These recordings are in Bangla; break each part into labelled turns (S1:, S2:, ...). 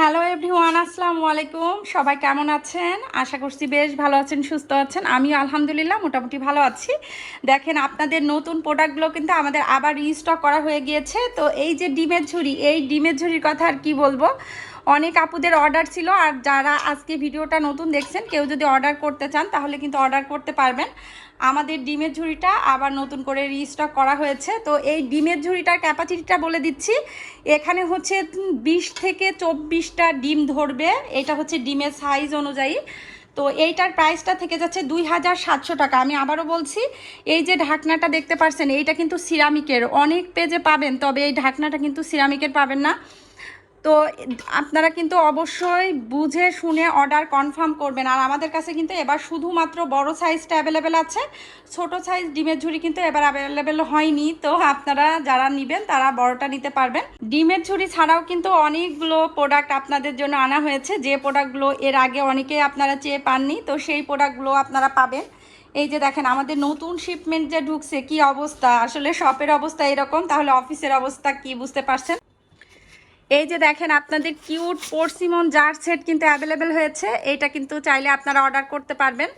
S1: হ্যালো এভরিওয়ান, আসসালামু আলাইকুম। সবাই কেমন আছেন? আশা করছি বেশ ভালো আছেন, সুস্থ আছেন। আমিও আলহামদুলিল্লাহ মোটামুটি ভালো আছি। দেখেন, আপনাদের নতুন প্রোডাক্টগুলো কিন্তু আমাদের আবার রিস্টক করা হয়ে গিয়েছে। তো এই যে ডিমের ঝুড়ি, এই ডিমের ঝুড়ির কথা আর কি বলব? অনেক আপুদের অর্ডার ছিল আর যারা আজকে ভিডিওটা নতুন দেখছেন, কেউ যদি অর্ডার করতে চান তাহলে কিন্তু অর্ডার করতে পারবেন। আমাদের ডিমের ঝুড়িটা আবার নতুন করে রিস্টক করা হয়েছে। তো এই ডিমের ঝুড়িটার ক্যাপাসিটিটা বলে দিচ্ছি। এখানে হচ্ছে বিশ থেকে চব্বিশটা ডিম ধরবে। এটা হচ্ছে ডিমের সাইজ অনুযায়ী। তো এইটার প্রাইসটা থেকে যাচ্ছে দুই হাজার সাতশো টাকা। আমি আবারও বলছি, এই যে ঢাকনাটা দেখতে পাচ্ছেন এইটা কিন্তু সিরামিকের অনেক পেজে পাবেন, তবে এই ঢাকনাটা কিন্তু সিরামিকের পাবেন না। তো আপনারা কিন্তু অবশ্যই বুঝে শুনে অর্ডার কনফার্ম করবেন। আর আমাদের কাছে কিন্তু এবার শুধুমাত্র বড় সাইজটা অ্যাভেলেবেল আছে। ছোট সাইজ ডিমের ঝুড়ি কিন্তু এবার অ্যাভেলেবেল হয়নি। তো আপনারা যারা নেবেন, তারা বড়টা নিতে পারবেন। ডিমের ঝুড়ি ছাড়াও কিন্তু অনেকগুলো প্রোডাক্ট আপনাদের জন্য আনা হয়েছে। যে প্রোডাক্টগুলো এর আগে অনেকে আপনারা চেয়ে পাননি, তো সেই প্রোডাক্টগুলো আপনারা পাবেন। এই যে দেখেন, আমাদের নতুন শিপমেন্ট যে ঢুকছে, কি অবস্থা? আসলে শপের অবস্থা এরকম, তাহলে অফিসের অবস্থা কি বুঝতে পারছেন? এই যে দেখেন, আপনাদের কিউট পোর্সিমন জার সেট কিন্তু অ্যাভেলেবেল হয়েছে। এইটা কিন্তু চাইলে আপনারা অর্ডার করতে পারবেন।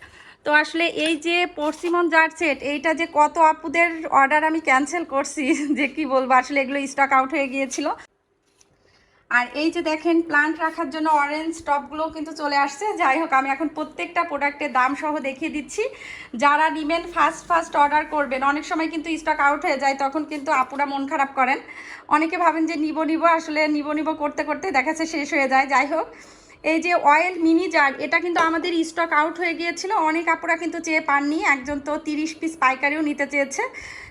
S1: তো আসলে এই যে পরশিমন জার সেট এইটা যে কত আপুদের অর্ডার আমি ক্যান্সেল করছি, যে কি বলব, আসলে এগুলো স্টক আউট হয়ে গিয়েছিল। আর এই যে দেখেন প্লান্ট রাখার জন্য অরেঞ্জ টপগুলো কিন্তু চলে আসছে। যাই হোক, আমি এখন প্রত্যেকটা প্রোডাক্টের দাম সহ দেখিয়ে দিচ্ছি। যারা নিবেন ফার্স্ট ফার্স্ট অর্ডার করবেন, অনেক সময় কিন্তু স্টক আউট হয়ে যায়, তখন কিন্তু আপুরা মন খারাপ করেন। অনেকে ভাবেন যে নিব নিব, আসলে নিব নিব করতে করতে দেখাচ্ছে শেষ হয়ে যায়। যাই হোক, এই যে অয়েল মিনি জার এটা কিন্তু আমাদের স্টক আউট হয়ে গিয়েছিল। অনেক আপুরা কিন্তু চেয়ে পাননি, একজন তো তিরিশ পিস পাইকারিও নিতে চেয়েছে।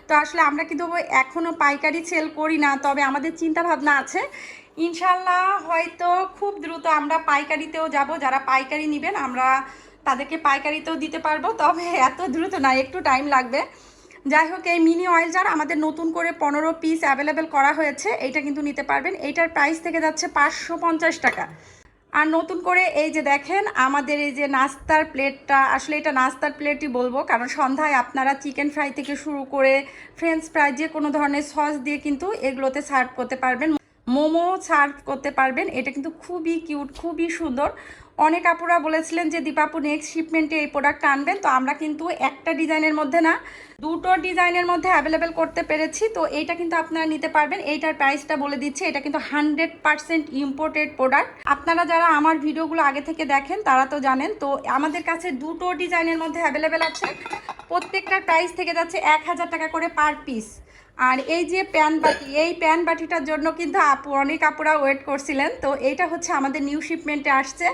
S1: তো আসলে আমরা কিন্তু এখনও পাইকারি সেল করি না, তবে আমাদের চিন্তা ভাবনা আছে। ইনশাল্লাহ হয়তো খুব দ্রুত আমরা পাইকারিতেও যাব, যারা পাইকারি নেবেন আমরা তাদেরকে পাইকারিতেও দিতে পারব, তবে এত দ্রুত না, একটু টাইম লাগবে। যাই হোক, এই মিনি অয়েল জার আমাদের নতুন করে পনেরো পিস অ্যাভেলেবেল করা হয়েছে, এইটা কিন্তু নিতে পারবেন। এইটার প্রাইস থেকে যাচ্ছে পাঁচশো পঞ্চাশ টাকা। আর নতুন করে এই যে দেখেন, আমাদের এই যে নাস্তার প্লেটটা আসলে এটা নাস্তার প্লেটই বলব, কারণ সন্ধ্যায় আপনারা চিকেন ফ্রাই থেকে শুরু করে ফ্রেঞ্চ ফ্রাই যে কোনো ধরনের সস দিয়ে কিন্তু এগুলোতে সার্ভ করতে পারবেন। মোমো সার্ভ করতে পারবেন। এটা কিন্তু খুবই কিউট, খুবই সুন্দর। অনেক আপুরা বলেছিলেন যে, দীপাপু নেক্সট শিপমেন্টে এই প্রোডাক্টটা আনবেন। তো আমরা কিন্তু একটা ডিজাইনের মধ্যে না, দুটো ডিজাইনের মধ্যে অ্যাভেলেবেল করতে পেরেছি। তো এইটা কিন্তু আপনারা নিতে পারবেন। এইটার প্রাইসটা বলে দিচ্ছি, এটা কিন্তু হান্ড্রেড পারসেন্ট ইম্পোর্টেড প্রোডাক্ট আপনারা যারা আমার ভিডিওগুলো আগে থেকে দেখেন, তারা তো জানেন। তো আমাদের কাছে দুটো ডিজাইনের মধ্যে অ্যাভেলেবেল আছে। প্রত্যেকটার প্রাইস থেকে যাচ্ছে এক হাজার টাকা করে পার পিস আর এই যে প্যান বাটি, এই প্যান বাটিটার জন্য কিন্তু আপু, অনেক আপুরা ওয়েট করছিলেন। তো এইটা হচ্ছে আমাদের নিউ শিপমেন্টে আসছে।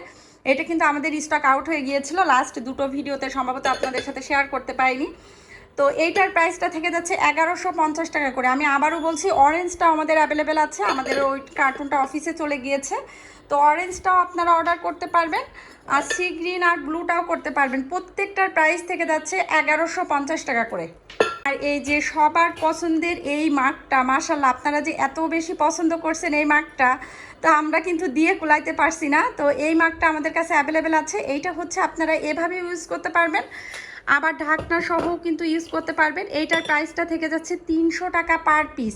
S1: এটা কিন্তু আমাদের স্টক আউট হয়ে গিয়েছিল। লাস্ট দুটো ভিডিওতে সম্ভবত আপনাদের সাথে শেয়ার করতে পারিনি। তো এইটার প্রাইসটা থেকে যাচ্ছে এগারোশো পঞ্চাশ টাকা করে। আমি আবারও বলছি অরেঞ্জটাও আমাদের অ্যাভেলেবেল আছে। আমাদের ওই কার্টুনটা অফিসে চলে গিয়েছে। তো অরেঞ্জটাও আপনারা অর্ডার করতে পারবেন আর সি গ্রিন আর ব্লুটাও করতে পারবেন। প্রত্যেকটার প্রাইস থেকে যাচ্ছে এগারোশো পঞ্চাশ টাকা করে। আর এই যে সবার পছন্দের এই মাগটা মাসাল্লাহ আপনারা যে এত বেশি পছন্দ করছেন এই মাগটা তো আমরা কিন্তু দিয়ে কুলাইতে পারছি না। তো এই মাগটা আমাদের কাছে অ্যাভেলেবেল আছে। এইটা হচ্ছে আপনারা এভাবে ইউজ করতে পারবেন। আবার ঢাকনা সহ কিন্তু ইউজ করতে পারবেন। এইটার প্রাইসটা থেকে যাচ্ছে তিনশো টাকা পার পিস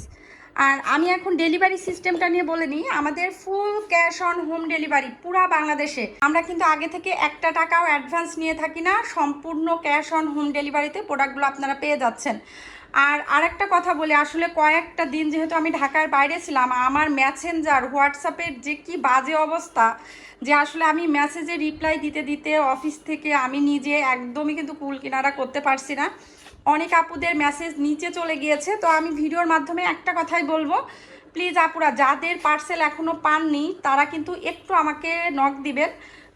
S1: আর আমি এখন ডেলিভারি সিস্টেমটা নিয়ে বলে নিই, আমাদের full cash on home delivery পুরা বাংলাদেশে। আমরা কিন্তু আগে থেকে একটা টাকাও অ্যাডভান্স নিয়ে থাকি না, সম্পূর্ণ ক্যাশ অন হোম ডেলিভারিতে প্রোডাক্টগুলো আপনারা পেয়ে যাচ্ছেন। আর আরেকটা কথা বলি, আসলে কয়েকটা দিন যেহেতু আমি ঢাকার বাইরে ছিলাম, আমার মেসেঞ্জার হোয়াটসঅ্যাপের যে কি বাজে অবস্থা, যে আসলে আমি মেসেজে রিপ্লাই দিতে দিতে অফিস থেকে আমি নিজে একদমই কিন্তু কুল কিনারা করতে পারছি না। অনেক আপুদের মেসেজ নিচে চলে গিয়েছে। তো আমি ভিডিওর মাধ্যমে একটা কথাই বলব। প্লিজ আপুরা, যাদের পার্সেল এখনও পাননি, তারা কিন্তু একটু আমাকে নক দিবেন।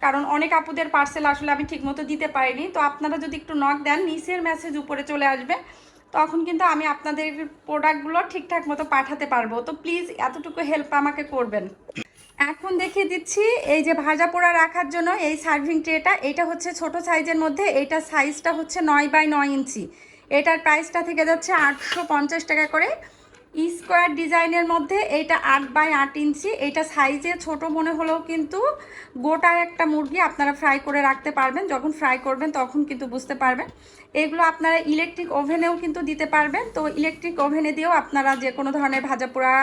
S1: কারণ অনেক আপুদের পার্সেল আসলে আমি ঠিকমতো দিতে পারিনি। তো আপনারা যদি একটু নক দেন, নিচের মেসেজ উপরে চলে আসবে। তখন কিন্তু আমি আপনাদের প্রোডাক্টগুলো ঠিকঠাক মতো পাঠাতে পারব। তো প্লিজ এতটুকু হেল্প আমাকে করবেন। এখন দেখিয়ে দিচ্ছি, এই যে ভাজা পোড়া রাখার জন্য এই সার্ভিং ট্রেটা এটা হচ্ছে ছোট সাইজের মধ্যে এইটা সাইজটা হচ্ছে নয় বাই নয় ইঞ্চি। এটার প্রাইসটা থেকে যাচ্ছে আটশো পঞ্চাশ টাকা করে। স্কোয়ার ডিজাইনের মধ্যে এইটা আট বাই আট ইঞ্চি। এটা সাইজে ছোট মনে হলেও কিন্তু গোটা একটা মুরগি আপনারা ফ্রাই করে রাখতে পারবেন। যখন ফ্রাই করবেন তখন কিন্তু বুঝতে পারবেন। এগুলো আপনারা ইলেকট্রিক ওভেনেও কিন্তু দিতে পারবেন। তো ইলেকট্রিক ওভেনে দিয়েও আপনারা যে কোনো ধরনের ভাজা পোড়া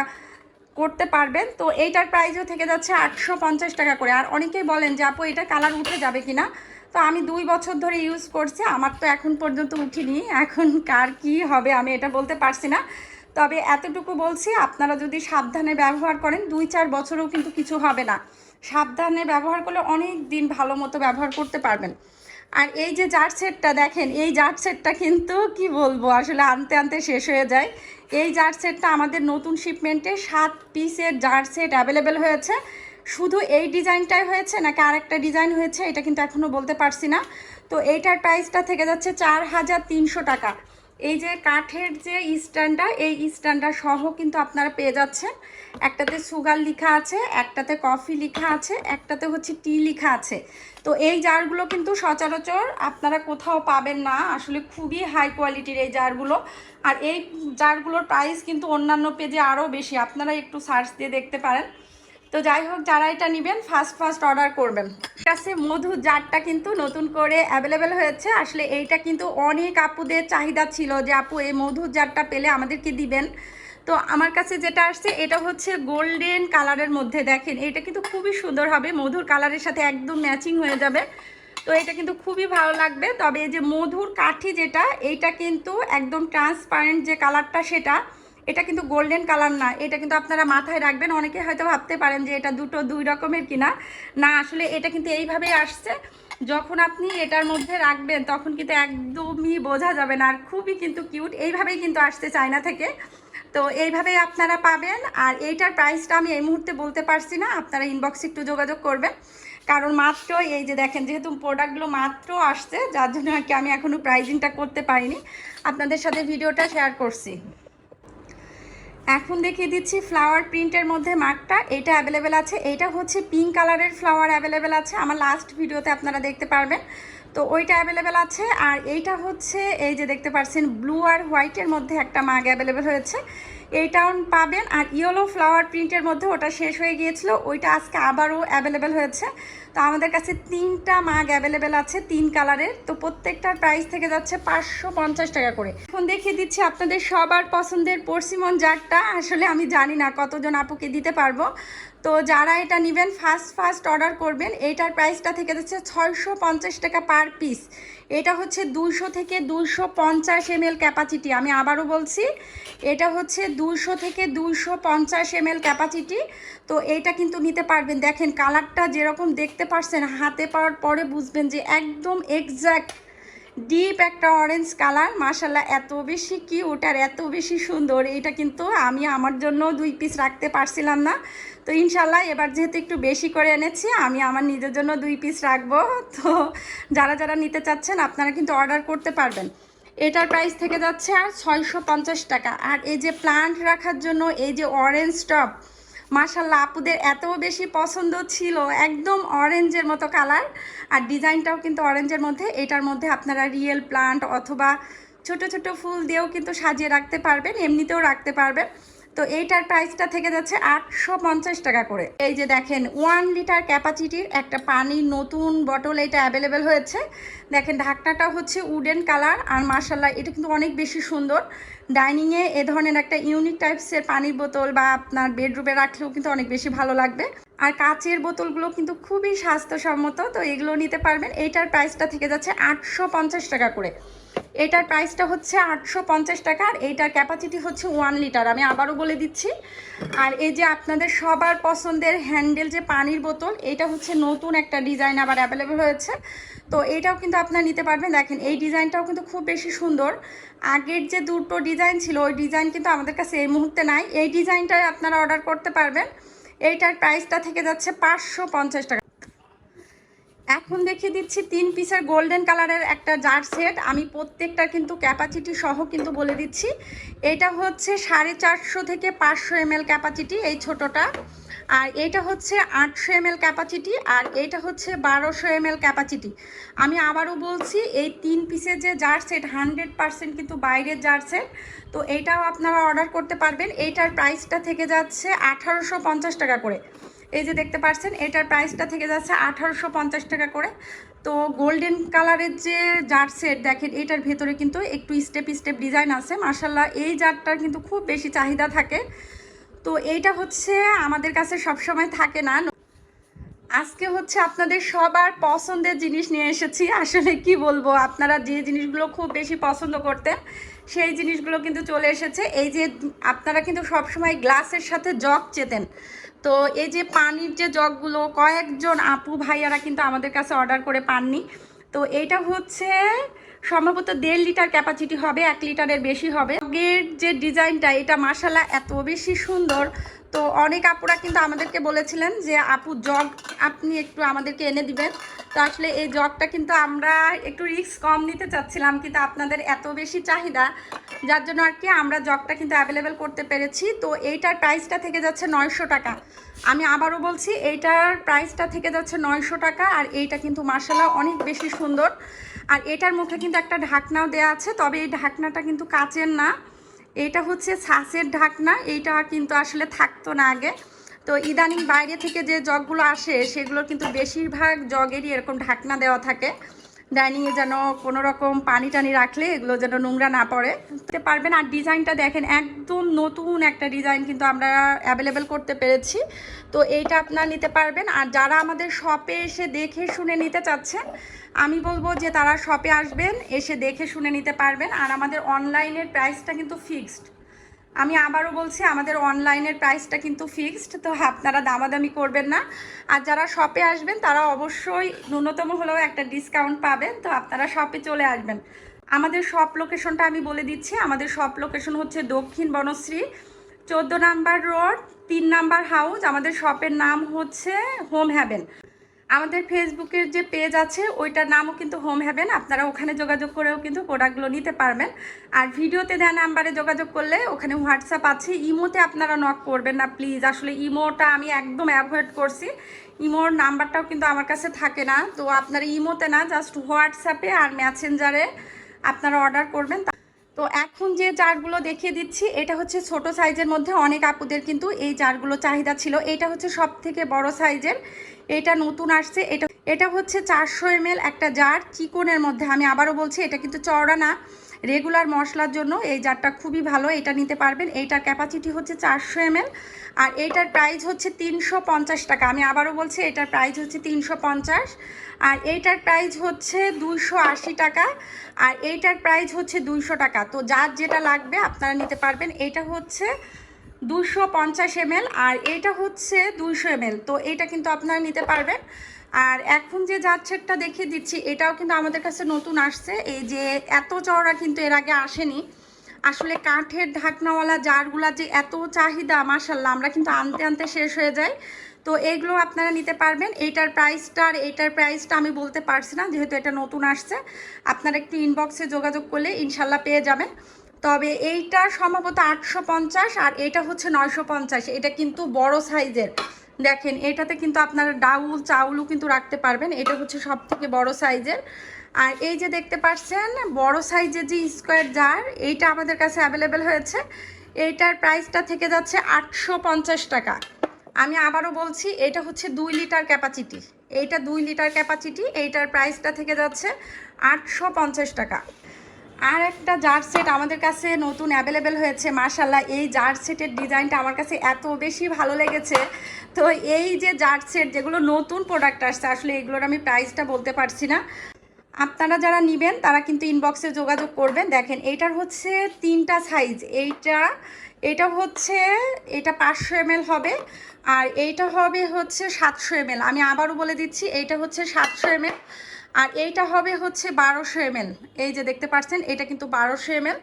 S1: করতে পারবেন। তো এইটার প্রাইসও থেকে যাচ্ছে আটশো পঞ্চাশ টাকা করে। আর অনেকেই বলেন যে, আপু, এটা কালার উঠে যাবে কিনা? তো আমি দুই বছর ধরে ইউজ করছি, আমার তো এখন পর্যন্ত উঠিনি, এখন কার কি হবে আমি এটা বলতে পারছি না। তবে এতটুকু বলছি, আপনারা যদি সাবধানে ব্যবহার করেন, দুই চার বছরেও কিন্তু কিছু হবে না। সাবধানে ব্যবহার করলে অনেক দিন ভালো মতো ব্যবহার করতে পারবেন। আর এই যে জার সেটটা দেখেন, এই জার সেটটা কিন্তু কি বলব, আসলে আনতে আনতে শেষ হয়ে যায়। এই জার সেটটা আমাদের নতুন শিপমেন্টে সাত পিসের জার সেট অ্যাভেলেবেল হয়েছে। শুধু এই ডিজাইনটাই হয়েছে নাকি আরেকটা ডিজাইন হয়েছে, এটা কিন্তু এখনও বলতে পারছি না। তো এইটার প্রাইসটা থেকে যাচ্ছে চার হাজার তিনশো টাকা। এই যে কাঠের যে স্ট্যান্ডটা, এই স্ট্যান্ডটা সহ কিন্তু আপনারা পেয়ে যাচ্ছেন। একটাতে সুগার লেখা আছে, একটাতে কফি লেখা আছে, একটাতে হচ্ছে টি লেখা আছে। তো এই জারগুলো কিন্তু সচরাচর আপনারা কোথাও পাবেন না, আসলে খুবই হাই কোয়ালিটির এই জারগুলো। আর এই জারগুলোর প্রাইস কিন্তু অন্যান্য পেজে আরও বেশি, আপনারা একটু সার্চ দিয়ে দেখতে পারেন। তো যাই হোক, যারা এটা নেবেন ফার্স্ট ফার্স্ট অর্ডার করবেন। কাছে মধু জারটা কিন্তু নতুন করে অ্যাভেলেবেল হয়েছে। আসলে এইটা কিন্তু অনেক আপুদের চাহিদা ছিল যে, আপু, এই মধু জারটা পেলে আমাদেরকে দিবেন। তো আমার কাছে যেটা আসছে, এটা হচ্ছে গোল্ডেন কালারের মধ্যে। দেখেন এটা কিন্তু খুবই সুন্দর হবে। মধুর কালারের সাথে একদম ম্যাচিং হয়ে যাবে। তো এটা কিন্তু খুবই ভালো লাগবে। তবে এই যে মধুর কাঠি যেটা, এইটা কিন্তু একদম ট্রান্সপারেন্ট যে কালারটা সেটা এটা কিন্তু গোল্ডেন কালার না, এটা কিন্তু আপনারা মাথায় রাখবেন, অনেকে হয়তো ভাবতে পারেন যে এটা দুটো দুই রকমের কিনা। না, আসলে এটা কিন্তু এইভাবেই আসছে, যখন আপনি এটার মধ্যে রাখবেন, তখন কিন্তু একদমই বোঝা যাবে না, আর খুবই কিন্তু কিউট এইভাবেই কিন্তু আসছে চায়না থেকে। তো এইভাবেই আপনারা পাবেন, আর এইটার প্রাইসটা আমি এই মুহূর্তে বলতে পারছি না, আপনারা ইনবক্সে একটু যোগাযোগ করবেন। কারণ মাত্র এই যে দেখেন, যেহেতু প্রোডাক্টগুলো মাত্র আসছে, যার জন্য আর কি আমি এখনও প্রাইজিংটা করতে পারিনি। আপনাদের সাথে ভিডিওটা শেয়ার করছি। এখন দেখিয়ে দিচ্ছি ফ্লাওয়ার প্রিন্টের মধ্যে মার্কটা এটা অ্যাভেলেবেল আছে। এটা হচ্ছে পিঙ্ক কালারের ফ্লাওয়ার অ্যাভেলেবেল আছে। আমার লাস্ট ভিডিওতে আপনারা দেখতে পারবেন। তো ওইটা অ্যাভেলেবেল আছে। আর এইটা হচ্ছে, এই যে দেখতে পাচ্ছেন ব্লু আর হোয়াইটের মধ্যে একটা মাগ অ্যাভেলেবেল হয়েছে। এইটাও পাবেন আর ইয়েলো ফ্লাওয়ার প্রিন্টের মধ্যে ওটা শেষ হয়ে গিয়েছিল। ওইটা আজকে আবারও অ্যাভেলেবেল হয়েছে। তো আমাদের কাছে তিনটা মাগ অ্যাভেলেবেল আছে, তিন কালারের। তো প্রত্যেকটার প্রাইস থেকে যাচ্ছে পাঁচশো পঞ্চাশ টাকা করে। এখন দেখিয়ে দিচ্ছি আপনাদের সবার পছন্দের পরসিমন জারটা। আসলে আমি জানি না কতজন আপুকে দিতে পারব। তো যারা এটা নেবেন ফার্স্ট ফার্স্ট অর্ডার করবেন এইটার প্রাইসটা থেকে যাচ্ছে ছয়শো পঞ্চাশ টাকা পার পিস এটা হচ্ছে দুশো থেকে দুশো পঞ্চাশ এম ক্যাপাসিটি আমি আবারও বলছি, এটা হচ্ছে দুশো থেকে দুশো পঞ্চাশ এম ক্যাপাসিটি তো এইটা কিন্তু নিতে পারবেন। দেখেন কালারটা যেরকম দেখতে পারছেন, হাতে পাওয়ার পরে বুঝবেন যে একদম এক্স্যাক্ট ডিপ একটা অরেঞ্জ কালার মাশাল্লাহ এত বেশি কিউট আর এত বেশি সুন্দর। এটা কিন্তু আমি আমার জন্য দুই পিস রাখতে পারছিলাম না। তো ইনশাল্লাহ এবার যেহেতু একটু বেশি করে এনেছি, আমি আমার নিজের জন্য দুই পিস রাখব। তো যারা যারা নিতে চাচ্ছেন, আপনারা কিন্তু অর্ডার করতে পারবেন। এটার প্রাইস থেকে যাচ্ছে আর ছয়শো পঞ্চাশ টাকা। আর এই যে প্লান্ট রাখার জন্য এই যে অরেঞ্জ টপ মাশাল্লাহ আপুদের এত বেশি পছন্দ ছিল একদম অরেঞ্জের মতো কালার আর ডিজাইনটাও কিন্তু অরেঞ্জের মধ্যে, এটার মধ্যে আপনারা রিয়েল প্লান্ট অথবা ছোট ছোট ফুল দিয়েও কিন্তু সাজিয়ে রাখতে পারবেন, এমনিতেও রাখতে পারবেন। তো এইটার প্রাইসটা থেকে যাচ্ছে আটশো পঞ্চাশ টাকা করে। এই যে দেখেন ওয়ান লিটার ক্যাপাসিটির একটা পানির নতুন বটল এটা অ্যাভেলেবেল হয়েছে। দেখেন, ঢাকনাটা হচ্ছে উডেন কালার আর মার্শাল্লাহ এটা কিন্তু অনেক বেশি সুন্দর। ডাইনিংয়ে এ ধরনের একটা ইউনিক টাইপসের পানির বোতল বা আপনার বেডরুমে রাখলেও কিন্তু অনেক বেশি ভালো লাগবে। আর কাচের বোতলগুলো কিন্তু খুবই স্বাস্থ্যসম্মত, তো এগুলো নিতে পারবেন। এইটার প্রাইসটা থেকে যাচ্ছে আটশো পঞ্চাশ টাকা করে। এটার প্রাইসটা হচ্ছে আটশো পঞ্চাশ টাকা আর এইটার ক্যাপাসিটি হচ্ছে ওয়ান লিটার আমি আবারও বলে দিচ্ছি। আর এই যে আপনাদের সবার পছন্দের হ্যান্ডেল যে পানির বোতল, এটা হচ্ছে নতুন একটা ডিজাইন আবার অ্যাভেলেবেল হয়েছে। তো এটাও কিন্তু আপনারা নিতে পারবেন। দেখেন, এই ডিজাইনটাও কিন্তু খুব বেশি সুন্দর। আগের যে দুটো ডিজাইন ছিল, ওই ডিজাইন কিন্তু আমাদের কাছে এই মুহূর্তে নাই। এই ডিজাইনটাই আপনারা অর্ডার করতে পারবেন। এইটার প্রাইসটা থেকে যাচ্ছে পাঁচশো পঞ্চাশ টাকা। এখন দেখিয়ে দিচ্ছি তিন পিসের গোল্ডেন কালারের একটা জার সেট আমি প্রত্যেকটা কিন্তু ক্যাপাসিটি সহ কিন্তু বলে দিচ্ছি। এটা হচ্ছে সাড়ে চারশো থেকে পাঁচশো এম ক্যাপাসিটি এই ছোটোটা। আর এটা হচ্ছে আটশো এম ক্যাপাসিটি আর এটা হচ্ছে বারোশো এম ক্যাপাসিটি আমি আবারও বলছি, এই তিন পিসের যে জার সেট হান্ড্রেড পারসেন্ট কিন্তু বাইরের জার সেট তো এইটাও আপনারা অর্ডার করতে পারবেন। এইটার প্রাইসটা থেকে যাচ্ছে আঠারোশো পঞ্চাশ টাকা করে। এই যে দেখতে পাচ্ছেন, এটার প্রাইসটা থেকে যাচ্ছে আঠারোশো পঞ্চাশ টাকা করে। তো গোল্ডেন কালারের যে জার সেট দেখেন এটার ভেতরে কিন্তু একটু স্টেপ স্টেপ ডিজাইন আছে। মার্শাল্লাহ এই জারটার কিন্তু খুব বেশি চাহিদা থাকে। তো এইটা হচ্ছে আমাদের কাছে সবসময় থাকে না। আজকে হচ্ছে আপনাদের সবার পছন্দের জিনিস নিয়ে এসেছি। আসলে কি বলব, আপনারা যে জিনিসগুলো খুব বেশি পছন্দ করতেন, সেই জিনিসগুলো কিন্তু চলে এসেছে। এই যে আপনারা কিন্তু সবসময় গ্লাসের সাথে জগ চেতেন। তো এই যে পানির যে জগগুলো, কয়েকজন আপু ভাইয়ারা কিন্তু আমাদের কাছে অর্ডার করে পাননি। তো এইটা হচ্ছে সম্ভবত দেড় লিটার ক্যাপাসিটি হবে, এক লিটারের বেশি হবে। জগের যে ডিজাইনটা, এটা মাসালা এত বেশি সুন্দর। তো অনেক আপুরা কিন্তু আমাদেরকে বলেছিলেন যে, আপু, জগ আপনি একটু আমাদেরকে এনে দিবেন। তো আসলে এই জগটা কিন্তু আমরা একটু রিস্ক কম নিতে চাচ্ছিলাম, কিন্তু আপনাদের এত বেশি চাহিদা, যার জন্য আর কি আমরা জগটা কিন্তু অ্যাভেলেবেল করতে পেরেছি। তো এইটার প্রাইসটা থেকে যাচ্ছে নয়শো টাকা। আমি আবারও বলছি, এইটার প্রাইসটা থেকে যাচ্ছে নয়শো টাকা, আর এইটা কিন্তু মার্শাল্লাহ অনেক বেশি সুন্দর। আর এটার মুখে কিন্তু একটা ঢাকনাও দেওয়া আছে, তবে এই ঢাকনাটা কিন্তু কাচের না। এটা হচ্ছে ছাঁচের ঢাকনা, এইটা কিন্তু আসলে থাকতো না আগে। তো ইদানিং বাইরে থেকে যে জগগুলো আসে, সেগুলোর কিন্তু বেশিরভাগ জগেরই এরকম ঢাকনা দেওয়া থাকে। ডাইনিংয়ে যেন কোনো রকম পানি টানি রাখলে এগুলো যেন নোংরা না পড়ে। পারবেন, আর ডিজাইনটা দেখেন, একদম নতুন একটা ডিজাইন কিন্তু আমরা অ্যাভেলেবেল করতে পেরেছি। তো এইটা আপনারা নিতে পারবেন, আর যারা আমাদের শপে এসে দেখে শুনে নিতে চাচ্ছেন, আমি বলব যে তারা শপে আসবেন, এসে দেখে শুনে নিতে পারবেন। আর আমাদের অনলাইনের প্রাইসটা কিন্তু ফিক্সড আমি আবারও বলছি, আমাদের অনলাইনের প্রাইসটা কিন্তু ফিক্সড, তো আপনারা দামাদামি করবেন না। আর যারা শপে আসবেন, তারা অবশ্যই ন্যূনতম হলেও একটা ডিসকাউন্ট পাবেন, তো আপনারা শপে চলে আসবেন। আমাদের শপ লোকেশনটা আমি বলে দিচ্ছি, আমাদের শপ লোকেশন হচ্ছে দক্ষিণ বনশ্রী, চোদ্দ নাম্বার রোড তিন নাম্বার হাউস আমাদের শপের নাম হচ্ছে হোম হ্যাভেন আমাদের ফেসবুকের যে পেজ আছে, ওইটার নামও কিন্তু হোম হ্যাভেন আপনারা ওখানে যোগাযোগ করেও কিন্তু প্রোডাক্টগুলো নিতে পারবেন। আর ভিডিওতে দেওয়া নাম্বারে যোগাযোগ করলে ওখানে হোয়াটসঅ্যাপ আছে। ইমোতে আপনারা নক করবেন না প্লিজ আসলে ইমোটা আমি একদম অ্যাভয়েড করছি। ইমোর নাম্বারটাও কিন্তু আমার কাছে থাকে না। তো আপনারা ইমোতে না জাস্ট হোয়াটসঅ্যাপে আর মেসেঞ্জারে আপনারা অর্ডার করবেন। তো এখন যে জারগুলো দেখিয়ে দিচ্ছি, এটা হচ্ছে ছোট সাইজের মধ্যে অনেক আপুদের কিন্তু এই জারগুলো চাহিদা ছিল। এটা হচ্ছে সব থেকে বড় সাইজের। এটা নতুন আসছে। এটা এটা হচ্ছে চারশো এম একটা জার। চিকনের মধ্যে আমি আবারও বলছি, এটা কিন্তু চওড়া না। রেগুলার মশলার জন্য এই জারটা খুবই ভালো, এটা নিতে পারবেন। এইটার ক্যাপাসিটি হচ্ছে চারশো এম আর এইটার প্রাইস হচ্ছে তিনশো পঞ্চাশ টাকা। আমি আবারও বলছি, এটার প্রাইস হচ্ছে তিনশো পঞ্চাশ আর এইটার প্রাইস হচ্ছে দুইশো আশি টাকা আর এইটার প্রাইস হচ্ছে দুইশো টাকা। তো যার যেটা লাগবে আপনারা নিতে পারবেন। এটা হচ্ছে দুশো পঞ্চাশ এমএল আর এটা হচ্ছে দুইশো এমএল। তো এটা কিন্তু আপনারা নিতে পারবেন। আর এখন যে জারছেটটা দেখিয়ে দিচ্ছি, এটাও কিন্তু আমাদের কাছে নতুন আসছে। এই যে এত চওড়া কিন্তু এর আগে আসেনি। আসলে কাঠের ঢাকনাওয়ালা জারগুলা যে এত চাহিদা মাসাল্লাহ আমরা কিন্তু আনতে আনতে শেষ হয়ে যায়। তো এইগুলো আপনারা নিতে পারবেন। এইটার প্রাইসটা আর এইটার প্রাইসটা আমি বলতে পারছি না, যেহেতু এটা নতুন আসছে। আপনারা একটু ইনবক্সে যোগাযোগ করলে ইনশাল্লাহ পেয়ে যাবেন। তবে এইটা সম্ভবত আটশো পঞ্চাশ আর এটা হচ্ছে নয়শো পঞ্চাশ। এটা কিন্তু বড় সাইজের দেখেন, এটাতে কিন্তু আপনারা ডাউল, চাউলও কিন্তু রাখতে পারবেন। এটা হচ্ছে সব থেকে বড়ো সাইজের। আর এই যে দেখতে পাচ্ছেন, বড় সাইজের যে স্কোয়ার জার এইটা আমাদের কাছে অ্যাভেলেবেল হয়েছে। এইটার প্রাইসটা থেকে যাচ্ছে আটশো পঞ্চাশ টাকা। আমি আবারও বলছি, এটা হচ্ছে দুই লিটার ক্যাপাসিটি এইটা দুই লিটার ক্যাপাসিটি এইটার প্রাইসটা থেকে যাচ্ছে আটশো পঞ্চাশ টাকা। আর একটা জার সেট আমাদের কাছে নতুন অ্যাভেলেবেল হয়েছে মার্শাল্লাহ এই জার সেটের ডিজাইনটা আমার কাছে এত বেশি ভালো লেগেছে। তো এই যে জার সেট যেগুলো নতুন প্রোডাক্ট আসছে, আসলে এগুলোর আমি প্রাইসটা বলতে পারছি না। আপনারা যারা নেবেন, তারা কিন্তু ইনবক্সে যোগাযোগ করবেন। দেখেন এইটার হচ্ছে তিনটা সাইজ এইটা, এটা হচ্ছে, এটা পাঁচশো এমএল হবে, আর এইটা হবে হচ্ছে সাতশো এমএল। আমি আবারও বলে দিচ্ছি, এইটা হচ্ছে সাতশো এমএল। আর এইটা হবে হচ্ছে বারোশো এমএল। এই যে দেখতে পাচ্ছেন, এটা কিন্তু বারোশো এমএল।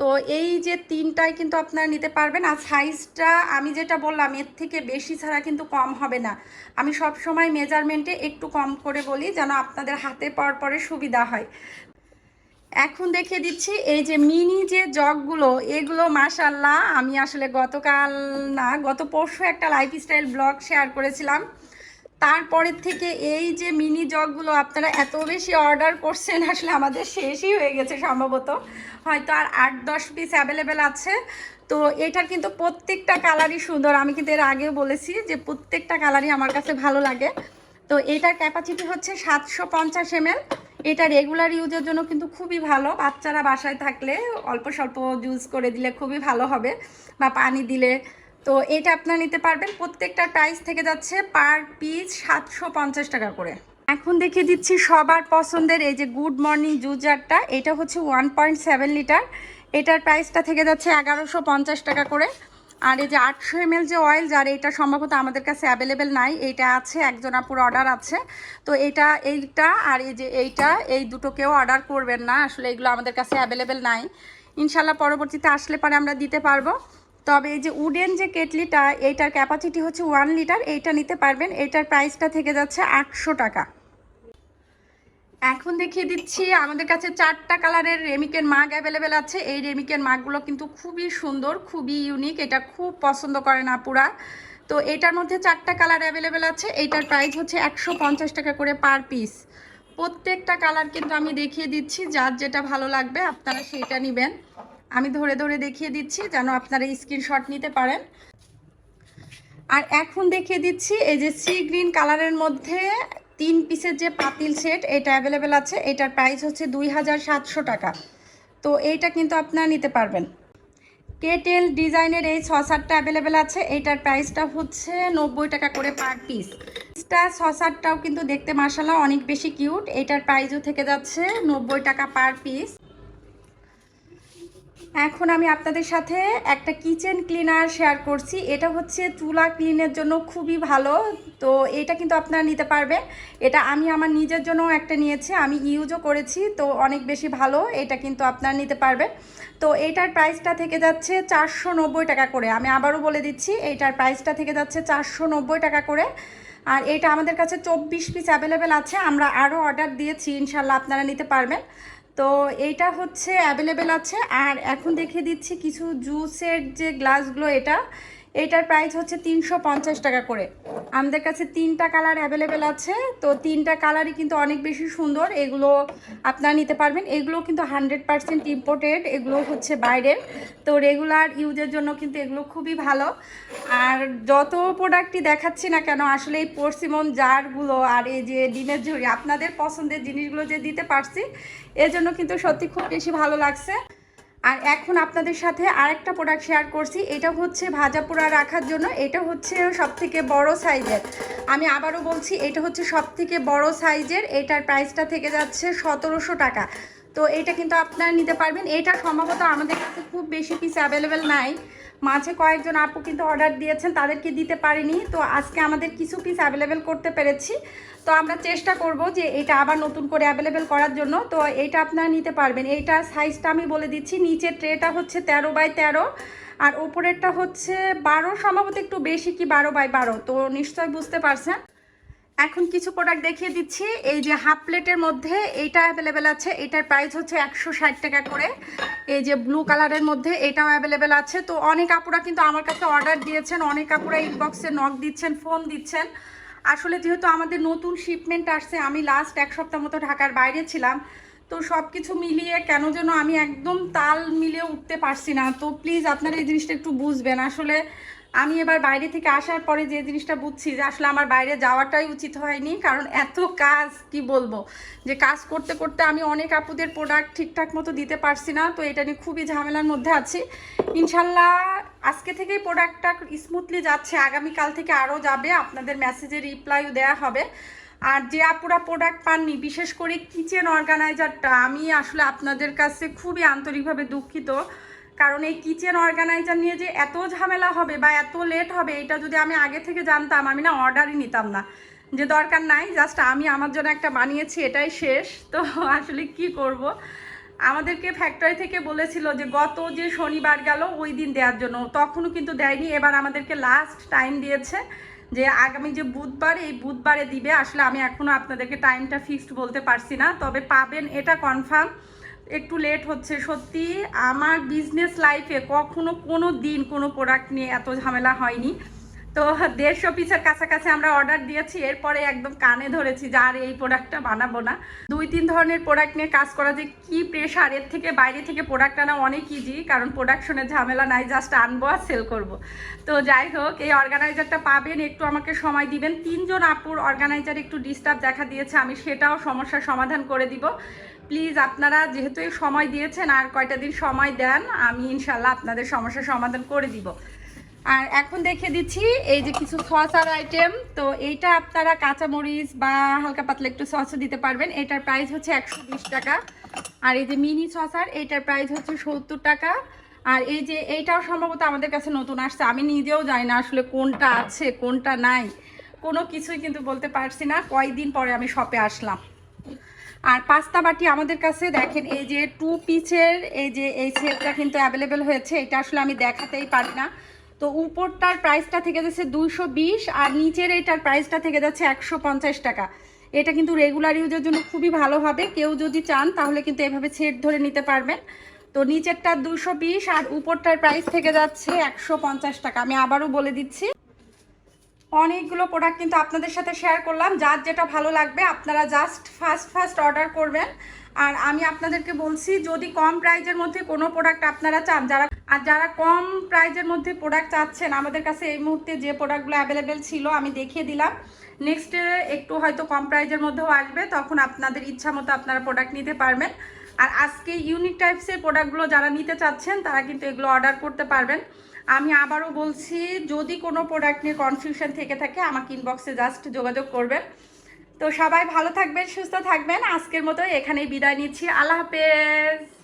S1: তো এই যে তিনটাই কিন্তু আপনারা নিতে পারবেন। আর সাইজটা আমি যেটা বললাম, এর থেকে বেশি ছাড়া কিন্তু কম হবে না। আমি সব সময় মেজারমেন্টে একটু কম করে বলি, যেন আপনাদের হাতে পাওয়ার পরে সুবিধা হয়। এখন দেখিয়ে দিচ্ছি, এই যে মিনি যে জগগুলো, এগুলো মাসাল্লাহ আমি আসলে গতকাল না, গত পরশু একটা লাইফস্টাইল ব্লগ শেয়ার করেছিলাম। তারপরের থেকে এই যে মিনি জগগুলো আপনারা এত বেশি অর্ডার করছেন, আসলে আমাদের শেষই হয়ে গেছে সম্ভবত। হয়তো আর আট দশ পিস অ্যাভেলেবেল আছে। তো এটার কিন্তু প্রত্যেকটা কালারই সুন্দর। আমি কিন্তু এর আগেও বলেছি যে প্রত্যেকটা কালারই আমার কাছে ভালো লাগে। তো এটার ক্যাপাসিটি হচ্ছে সাতশো পঞ্চাশ এমএল। এটা রেগুলার ইউজের জন্য কিন্তু খুবই ভালো। বাচ্চারা বাসায় থাকলে অল্প স্বল্প জুস করে দিলে খুবই ভালো হবে। বা পানি দিলে তো এটা আপনারা নিতে পারবেন। প্রত্যেকটা প্রাইস থেকে যাচ্ছে পার পিস সাতশো পঞ্চাশ টাকা করে। এখন দেখিয়ে দিচ্ছি সবার পছন্দের এই যে গুড মর্নিং জুজারটা এটা হচ্ছে ওয়ান পয়েন্ট সেভেন লিটার এটার প্রাইসটা থেকে যাচ্ছে এগারোশো পঞ্চাশ টাকা করে। আর এই যে আটশো এম যে অয়েল যার এটা সম্ভবত আমাদের কাছে অ্যাভেলেবেল নাই এইটা আছে, একজন আপুর অর্ডার আছে। তো এটা, এইটা আর এই যে এইটা, এই দুটো কেউ অর্ডার করবেন না। আসলে এগুলো আমাদের কাছে অ্যাভেলেবেল নাই। ইনশাল্লাহ পরবর্তীতে আসলে পরে আমরা দিতে পারব। তবে এই যে উডেন যে কেটলিটা, এইটার ক্যাপাসিটি হচ্ছে ওয়ান লিটার এইটা নিতে পারবেন। এইটার প্রাইসটা থেকে যাচ্ছে আটশো টাকা। এখন দেখিয়ে দিচ্ছি, আমাদের কাছে চারটা কালারের রেমিকের মাগ অ্যাভেলেবেল আছে। এই রেমিকের মাগগুলো কিন্তু খুবই সুন্দর, খুবই ইউনিক এটা খুব পছন্দ করেন আপুরা। তো এটার মধ্যে চারটা কালার অ্যাভেলেবেল আছে। এইটার প্রাইস হচ্ছে একশো পঞ্চাশ টাকা করে পার পিস প্রত্যেকটা কালার কিন্তু আমি দেখিয়ে দিচ্ছি, যার যেটা ভালো লাগবে আপনারা সেইটা নেবেন। আমি ধরে ধরে দেখিয়ে দিচ্ছি যেন আপনারা স্ক্রিনশট নিতে পারেন। আর এখন দেখিয়ে দিচ্ছি এই যে সি গ্রিন কালারের মধ্যে তিন পিসের যে পাতিল সেট এটা অ্যাভেলেবেল আছে। এটার প্রাইস হচ্ছে দুই হাজার সাতশো টাকা। তো এইটা কিন্তু আপনারা নিতে পারবেন। কেটেল ডিজাইনের এই ছ সসারটা অ্যাভেলেবেল আছে। এইটার প্রাইসটা হচ্ছে নব্বই টাকা করে পার পিস পিসটা সসারটাও কিন্তু দেখতে মাসালা অনেক বেশি কিউট এইটার প্রাইসও থেকে যাচ্ছে নব্বই টাকা পার পিস এখন আমি আপনাদের সাথে একটা কিচেন ক্লিনার শেয়ার করছি। এটা হচ্ছে চুলা ক্লিনের জন্য খুবই ভালো। তো এটা কিন্তু আপনারা নিতে পারবেন। এটা আমি আমার নিজের জন্য একটা নিয়েছি। আমি ইউজও করেছি, তো অনেক বেশি ভালো। এটা কিন্তু আপনারা নিতে পারবেন। তো এইটার প্রাইসটা থেকে যাচ্ছে চারশো নব্বই টাকা করে। আমি আবারও বলে দিচ্ছি এইটার প্রাইসটা থেকে যাচ্ছে চারশো নব্বই টাকা করে। আর এটা আমাদের কাছে চব্বিশ পিস অ্যাভেলেবেল আছে। আমরা আরও অর্ডার দিয়েছি ইনশাল্লাহ আপনারা নিতে পারবেন। তো এইটা হচ্ছে অ্যাভেলেবেল আছে। আর এখন দেখে দিচ্ছি কিছু জুসের যে গ্লাসগুলো এটা এটার প্রাইস হচ্ছে তিনশো পঞ্চাশ টাকা করে। আমাদের কাছে তিনটা কালার অ্যাভেলেবেল আছে, তো তিনটা কালারই কিন্তু অনেক বেশি সুন্দর। এগুলো আপনারা নিতে পারবেন। এগুলো কিন্তু হান্ড্রেড পারসেন্ট ইম্পোর্টেড এগুলো হচ্ছে বাইরের। তো রেগুলার ইউজের জন্য কিন্তু এগুলো খুবই ভালো। আর যত প্রোডাক্টই দেখাচ্ছি না কেন, আসলে এই পরসিমন জারগুলো আর এই যে ডিমের ঝুড়ি আপনাদের পছন্দের জিনিসগুলো যে দিতে পারছি এজন্য কিন্তু সত্যি খুব বেশি ভালো লাগছে। আর এখন আপনাদের সাথে আরেকটা প্রোডাক্ট শেয়ার করছি। এটা হচ্ছে ভাজা পোড়া রাখার জন্য। এটা হচ্ছে সবথেকে বড় সাইজের আমি আবারও বলছি, এটা হচ্ছে সবথেকে বড় সাইজের এটার প্রাইসটা থেকে যাচ্ছে সতেরোশো টাকা। তো এটা কিন্তু আপনারা নিতে পারবেন। এটা সম্ভবত আমাদের কাছে খুব বেশি পিস অ্যাভেলেবেল নাই। মাঝে কয়েকজন আপু কিন্তু অর্ডার দিয়েছেন, তাদেরকে দিতে পারিনি। তো আজকে আমাদের কিছু পিস অ্যাভেলেবেল করতে পেরেছি। তো আমরা চেষ্টা করব যে এটা আবার নতুন করে অ্যাভেলেবেল করার জন্য। তো এইটা আপনারা নিতে পারবেন। এইটা সাইজটা আমি বলে দিচ্ছি। নিচের ট্রেটা হচ্ছে তেরো বাই তেরো। আর ওপরেরটা হচ্ছে বারো, সম্ভবত একটু বেশি কি বারো বাই বারো। তো নিশ্চয় বুঝতে পারছেন। এখন কিছু প্রোডাক্ট দেখিয়ে দিচ্ছি। এই যে হাফ প্লেটের মধ্যে এইটা অ্যাভেলেবেল আছে। এটার প্রাইস হচ্ছে একশো ষাট টাকা করে। এই যে ব্লু কালারের মধ্যে এটাও অ্যাভেলেবেল আছে। তো অনেক আপুরা কিন্তু আমার কাছে অর্ডার দিয়েছেন। অনেক আপুরা ইনবক্সে নক দিচ্ছেন ফোন দিচ্ছেন। আসলে যেহেতু আমাদের নতুন শিপমেন্ট আসছে, আমি লাস্ট এক সপ্তাহ মতো ঢাকার বাইরে ছিলাম। তো সব কিছু মিলিয়ে কেন যেন আমি একদম তাল মিলিয়ে উঠতে পারছি না। তো প্লিজ আপনারা এই জিনিসটা একটু বুঝবেন। আসলে আমি এবার বাইরে থেকে আসার পরে যে জিনিসটা বুঝছি যে আসলে আমার বাইরে যাওয়াটাই উচিত হয়নি, কারণ এত কাজ, কি বলব? যে কাজ করতে করতে আমি অনেক আপুদের প্রোডাক্ট ঠিকঠাক মতো দিতে পারছি না, তো এটা নিয়ে খুবই ঝামেলার মধ্যে আছি। ইনশাল্লাহ আজকে থেকেই প্রোডাক্টটা স্মুথলি যাচ্ছে, আগামীকাল থেকে আরও যাবে, আপনাদের মেসেজে রিপ্লাইও দেওয়া হবে। আর যে আপুরা প্রোডাক্ট পাননি, বিশেষ করে কিচেন অর্গানাইজারটা আমি আসলে আপনাদের কাছে খুবই আন্তরিকভাবে দুঃখিত। কারণ এই কিচেন অর্গানাইজার নিয়ে যে এত ঝামেলা হবে বা এত লেট হবে, এটা যদি আমি আগে থেকে জানতাম, আমি না অর্ডারই নিতাম না। যে দরকার নাই জাস্ট আমি আমার জন্য একটা বানিয়েছি, এটাই শেষ। তো আসলে কি করব। আমাদেরকে ফ্যাক্টরি থেকে বলেছিল যে গত যে শনিবার গেল, ওই দিন দেওয়ার জন্য। তখনও কিন্তু দেয়নি, এবার আমাদেরকে লাস্ট টাইম দিয়েছে যে আগামী যে বুধবার, এই বুধবারে দিবে। আসলে আমি এখনও আপনাদেরকে টাইমটা ফিক্সড বলতে পারছি না, তবে পাবেন, এটা কনফার্ম একটু লেট হচ্ছে, সত্যি আমার বিজনেস লাইফে কখনো কোনো দিন কোনো প্রোডাক্ট নিয়ে এত ঝামেলা হয়নি। তো দেড়শো পিসের কাছাকাছি আমরা অর্ডার দিয়েছি, এরপরে একদম কানে ধরেছি যে আর এই প্রোডাক্টটা বানাবো না। দুই, তিন ধরনের প্রোডাক্ট নিয়ে কাজ করা যে কি প্রেশার এর থেকে বাইরে থেকে প্রোডাক্ট আনা অনেক ইজি কারণ প্রোডাকশনের ঝামেলা নাই জাস্ট আনব আর সেল করব। তো যাই হোক, এই অর্গানাইজারটা পাবেন, একটু আমাকে সময় দিবেন। তিনজন আপুর অর্গানাইজার একটু ডিস্টার্ব দেখা দিয়েছে, আমি সেটাও সমস্যার সমাধান করে দিব। প্লিজ আপনারা যেহেতু এই সময় দিয়েছেন আর কয়টা দিন সময় দেন, আমি ইনশাল্লাহ আপনাদের সমস্যার সমাধান করে দিব। আর এখন দেখে দিচ্ছি এই যে কিছু সসার আইটেম তো এইটা আপনারা কাঁচামরিচ বা হালকা পাতলা একটু সসও দিতে পারবেন। এটার প্রাইস হচ্ছে একশো বিশ টাকা। আর এই যে মিনি সসার এইটার প্রাইস হচ্ছে সত্তর টাকা। আর এই যে এইটাও সম্ভবত আমাদের কাছে নতুন আসছে। আমি নিজেও জানি না আসলে কোনটা আছে, কোনটা নাই। কোনো কিছুই কিন্তু বলতে পারছি না। কয়দিন পরে আমি শপে আসলাম। আর পাস্তা বাটি আমাদের কাছে দেখেন, এই যে টু পিচের এই যে এই সেটটা কিন্তু অ্যাভেলেবেল হয়েছে, এটা আসলে আমি দেখাতেই পারি না। তো উপরটার প্রাইসটা থেকে যাচ্ছে দুইশো বিশ, আর নিচের এইটার প্রাইসটা থেকে যাচ্ছে একশো পঞ্চাশ টাকা। এটা কিন্তু রেগুলার ইউজের জন্য খুবই ভালো হবে। কেউ যদি চান, তাহলে কিন্তু এভাবে সেট ধরে নিতে পারবেন। তো নিচেরটা দুশো বিশ, আর উপরটার প্রাইস থেকে যাচ্ছে একশো পঞ্চাশ টাকা। আমি আবারও বলে দিচ্ছি। অনেকগুলো প্রোডাক্ট কিন্তু আপনাদের সাথে শেয়ার করলাম। যার যেটা ভালো লাগবে, আপনারা জাস্ট ফার্স্ট ফার্স্ট অর্ডার করবেন। আর আমি আপনাদেরকে বলছি, যদি কম প্রাইজের মধ্যে কোনো প্রোডাক্ট আপনারা চান, যারা আর যারা কম প্রাইজের মধ্যে প্রোডাক্ট চাচ্ছেন, আমাদের কাছে এই মুহূর্তে যে প্রোডাক্টগুলো অ্যাভেলেবেল ছিল, আমি দেখিয়ে দিলাম। নেক্সট একটু হয়তো কম প্রাইজের মধ্যেও আসবে, তখন আপনাদের ইচ্ছা মতো আপনারা প্রোডাক্ট নিতে পারবেন। আর আজকে ইউনিক টাইপসের প্রোডাক্টগুলো যারা নিতে চাচ্ছেন, তারা কিন্তু এগুলো অর্ডার করতে পারবেন। আমি আবারও বলছি, যদি কোনো প্রোডাক্ট নিয়ে কনফিউশন থেকে থাকে, আমাকে ইনবক্সে জাস্ট যোগাযোগ করবেন। তো সবাই ভালো থাকবেন, সুস্থ থাকবেন। আজকের মতো এখানেই বিদায় নিচ্ছি। আল্লাহ হাফেজ।